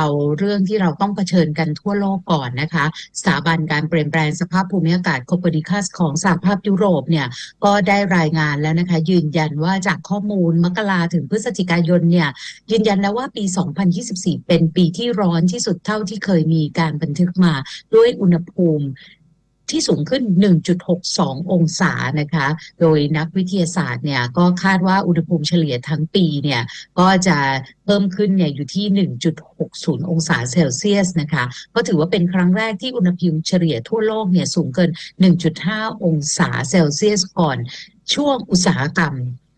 เอาเรื่องที่เราต้องเผชิญกันทั่วโลกก่อนนะคะสถาบันการเปลี่ยนแปลงสภาพภูมิอากาศโคเปนิคัสของสหภาพยุโรปเนี่ยก็ได้รายงานแล้วนะคะ ยืนยันว่าจากข้อมูลมกราถึงพฤศจิกายนเนี่ยยืนยันแล้วว่าปี 2024 เป็นปีที่ร้อนที่สุดเท่าที่เคยมีการบันทึกมาด้วยอุณหภูมิ ที่สูงขึ้น 1.62 องศานะคะ โดยนักวิทยาศาสตร์เนี่ยก็คาดว่าอุณหภูมิเฉลี่ยทั้งปีเนี่ยก็จะเพิ่มขึ้นเนี่ยอยู่ที่ 1.60 องศาเซลเซียสนะคะ ก็ถือว่าเป็นครั้งแรกที่อุณหภูมิเฉลี่ยทั่วโลกเนี่ยสูงเกิน 1.5 องศาเซลเซียสก่อนช่วงอุตสาหกรรม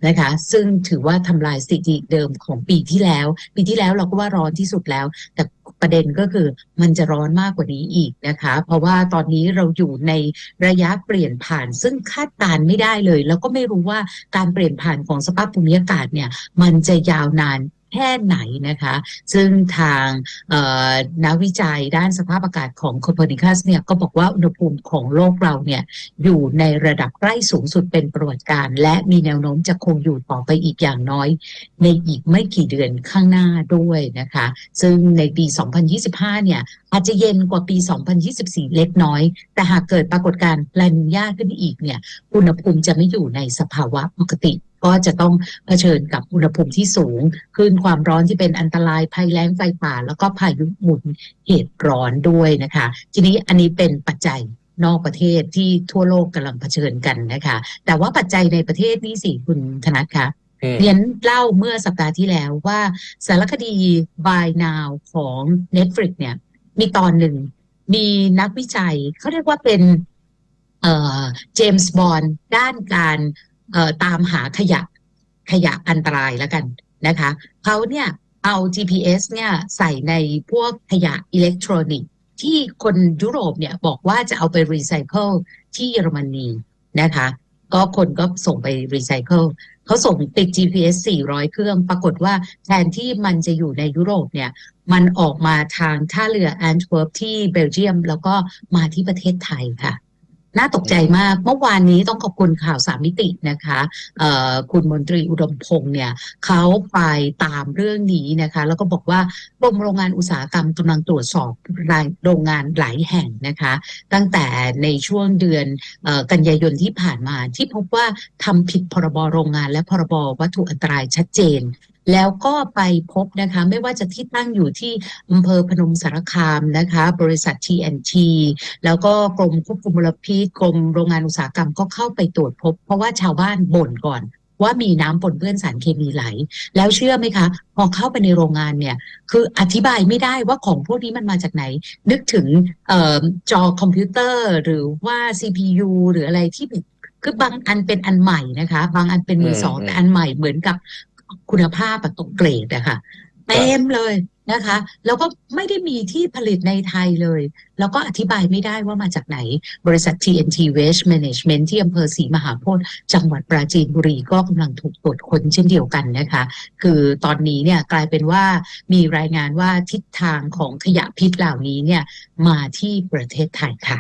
นะคะซึ่งถือว่าทำลายสถิติเดิมของปีที่แล้ว ปีที่แล้วเราก็ว่าร้อนที่สุดแล้ว แต่ ประเด็นก็คือมันจะร้อนมากกว่านี้อีกนะคะ เพราะว่าตอนนี้เราอยู่ในระยะเปลี่ยนผ่านซึ่งคาดการณ์ไม่ได้เลย แล้วก็ไม่รู้ว่าการเปลี่ยนผ่านของสภาพภูมิอากาศเนี่ย มันจะยาวนาน แค่ไหนนะคะ ซึ่งทางนักวิจัยด้านสภาพอากาศของโคเปนิคัสเนี่ยก็บอกว่าอุณหภูมิของโลกเราเนี่ยอยู่ในระดับใกล้สูงสุดเป็นประวัติการ และมีแนวโน้มจะคงอยู่ต่อไปอีกอย่างน้อย ในอีกไม่กี่เดือนข้างหน้าด้วยนะคะ ซึ่งในปี 2025 เนี่ยอาจจะเย็นกว่าปี 2024 เล็กน้อย แต่หากเกิดปรากฏการณ์ลานิญาขึ้นอีกเนี่ยอุณหภูมิจะไม่อยู่ในสภาวะปกติ ก็จะต้องเผชิญกับอุณหภูมิที่สูงคลื่นความร้อนที่เป็นอันตรายภัยแล้งไฟป่า แล้วก็พายุหมุนเหตุร้อนด้วยนะคะ ทีนี้อันนี้เป็นปัจจัยนอกประเทศที่ทั่วโลกกำลังเผชิญกันนะคะ แต่ว่าปัจจัยในประเทศนี่สิคุณธนัทคะอืมเรียนเล่าเมื่อสัปดาห์ที่แล้วว่าสารคดี By Now ของ Netflix เนี่ย มีตอนหนึ่ง มีนักวิจัย เขาเรียกว่าเป็นเอ่อเจมส์บอนด์ด้านการเอ่อ ตามหาขยะขยะอันตรายแล้วกันนะคะเขาเนี่ยเอา GPS เนี่ยใส่ในพวกขยะอิเล็กทรอนิกส์ที่คนยุโรปเนี่ยบอกว่าจะเอาไปรีไซเคิลที่เยอรมนีนะคะก็คนก็ส่งไปรีไซเคิลเขาส่งติด GPS 400 เครื่อง ปรากฏว่าแทนที่มันจะอยู่ในยุโรปเนี่ย มันออกมาทางท่าเรือแอนต์เวิร์ปที่เบลเยียม แล้วก็มาที่ประเทศไทยค่ะ น่าตกใจมากเมื่อวานนี้ต้องขอบคุณข่าวสามมิตินะคะคุณมนตรีอุดมพงษ์เนี่ยเขาไปตามเรื่องนี้นะคะ แล้วก็บอกว่ากรมโรงงานอุตสาหกรรมกำลังตรวจสอบรายโรงงานหลายแห่งนะคะ ตั้งแต่ในช่วงเดือนอกันยายนที่ผ่านมาที่พบว่าทำผิดพรบโรงงานและพรบวัตถุอันตรายชัดเจน แล้วก็ไปพบนะคะ ไม่ว่าจะที่ตั้งอยู่ที่อำเภอพนมสารคามนะคะ บริษัท TNT แล้วก็กรมควบคุมมลพิษกรมโรงงานอุตสาหกรรมก็เข้าไปตรวจพบ เพราะว่าชาวบ้านบ่นก่อนว่ามีน้ำปนเปื้อนสารเคมีไหล แล้วเชื่อไหมคะ พอเข้าไปในโรงงานเนี่ย คืออธิบายไม่ได้ว่าของพวกนี้มันมาจากไหน นึกถึงออจอคอมพิวเตอร์ หรือว่า CPU หรืออะไรที่คือบางอันเป็นอันใหม่นะคะ บางอันเป็นมือสองแต่อันใหม่เหมือนกับ คุณภาพอะตกเกรดอะค่ะเต็มเลยนะคะ แล้วก็ไม่ได้มีที่ผลิตในไทยเลย แล้วก็อธิบายไม่ได้ว่ามาจากไหน บริษัท TNT Waste Management ที่อำเภอศรีมหาโพธิ์จังหวัดปราจีนบุรีก็กำลังถูกตรวจค้นเช่นเดียวกันนะคะ คือตอนนี้เนี่ยกลายเป็นว่ามีรายงานว่าทิศทางของขยะพิษเหล่านี้เนี่ยมาที่ประเทศไทยค่ะ